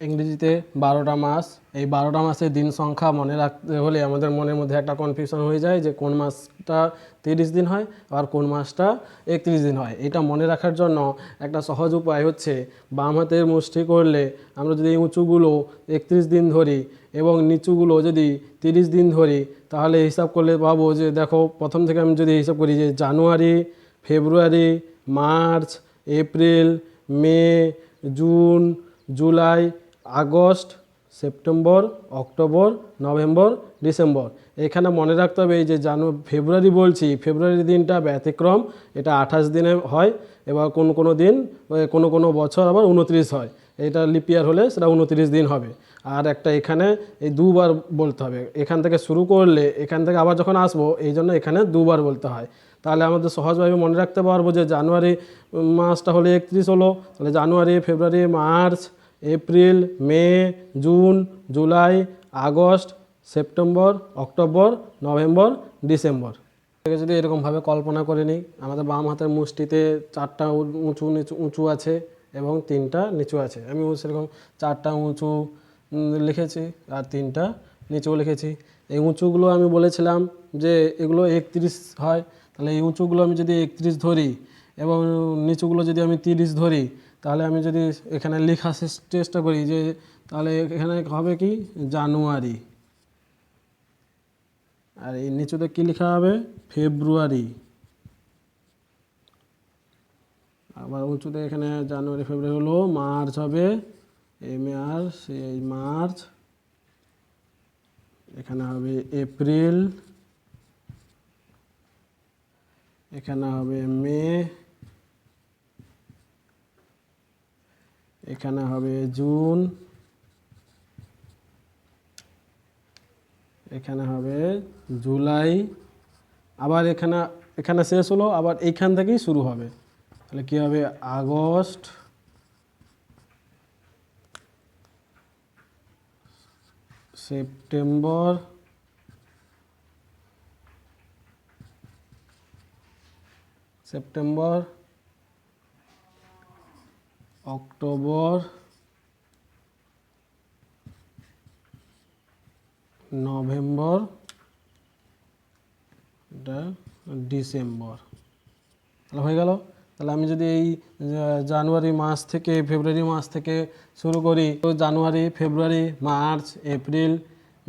ইংরেজিতে বারোটা মাস। এই বারোটা মাসের দিন সংখ্যা মনে রাখতে হলে আমাদের মনের মধ্যে একটা কনফিউশন হয়ে যায় যে কোন মাসটা তিরিশ দিন হয় আর কোন মাসটা একত্রিশ দিন হয়। এটা মনে রাখার জন্য একটা সহজ উপায় হচ্ছে বাম হাতের মুষ্টি করলে আমরা যদি উঁচুগুলো একত্রিশ দিন ধরি এবং নিচুগুলো যদি তিরিশ দিন ধরি, তাহলে হিসাব করলে পাবো যে দেখো প্রথম থেকে আমি যদি হিসাব করি যে জানুয়ারি, ফেব্রুয়ারি, মার্চ, এপ্রিল, মে, June, July August, September, October, November, December. এখানে মনে রাখতে হবে এই যে জানু, ফেব্রুয়ারি বলছি ফেব্রুয়ারি দিনটা ব্যতিক্রম। এটা আঠাশ দিনে হয়, এবার কোন কোনো দিন কোনো কোনো বছর আবার উনত্রিশ হয়। এটা লিপিয়ার হলে সেটা উনত্রিশ দিন হবে। আর একটা এখানে এই দুবার বলতে হবে। এখান থেকে শুরু করলে, এখান থেকে আবার যখন আসব, এই জন্য এখানে দুবার বলতে হয়। তাহলে আমাদের সহজভাবে মনে রাখতে পারব যে জানুয়ারি মাসটা হলে একত্রিশ হলো। তাহলে জানুয়ারি, ফেব্রুয়ারি, মার্চ এপ্রিল, মে, June, July, August, September, October, November, December. থেকে যদি এরকমভাবে কল্পনা করে নিই, আমাদের বাম হাতের মুষ্টিতে চারটা উঁচু, নিচু, উঁচু আছে এবং তিনটা নিচু আছে। আমি সেরকম চারটা উঁচু লিখেছি আর তিনটা নিচু লিখেছি। এই উঁচুগুলো আমি বলেছিলাম যে এগুলো একত্রিশ হয়, তাহলে এই উঁচুগুলো আমি যদি একত্রিশ ধরি এবং নিচুগুলো যদি আমি তিরিশ ধরি তাহলে আমি যদি এখানে লেখা চেষ্টা করি যে তাহলে এখানে হবে কি? জানুয়ারি। আর এই নিচুতে কী লেখা হবে? ফেব্রুয়ারি। আবার উঁচুতে এখানে জানুয়ারি, ফেব্রুয়ারি হলো মার্চ হবে। এম আর সেই মার্চ। এখানে হবে এপ্রিল। এখানে হবে মে। এখানে হবে জুন। এখানে হবে জুলাই। আবার এখানে এখানে শেষ হলো, আবার এইখান থেকেই শুরু হবে। তাহলে কী হবে? August. September. September. October November এটা ডিসেম্বর। তাহলে হয়ে গেল? তাহলে আমি যদি এই জানুয়ারি মাস থেকে, ফেব্রুয়ারি মাস থেকে শুরু করি, তো জানুয়ারি, ফেব্রুয়ারি, মার্চ, এপ্রিল,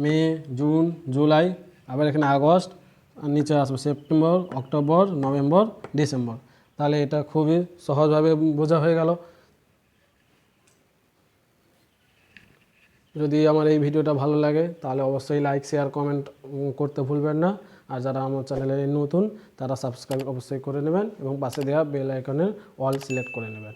মে, জুন, জুলাই, আবার এখানে আগস্ট নিচে আসবে সেপ্টেম্বর, অক্টোবর, নভেম্বর, ডিসেম্বর। তাহলে এটা খুবই সহজভাবে বোঝা হয়ে গেল। যদি আমার এই ভিডিওটা ভালো লাগে, তাহলে অবশ্যই লাইক শেয়ার কমেন্ট করতে ভুলবেন না। আর যারা আমার চ্যানেলে নতুন, তারা সাবস্ক্রাইব অবশ্যই করে নেবেন এবং পাশে দেওয়া বেল আইকনের অল সিলেক্ট করে নেবেন।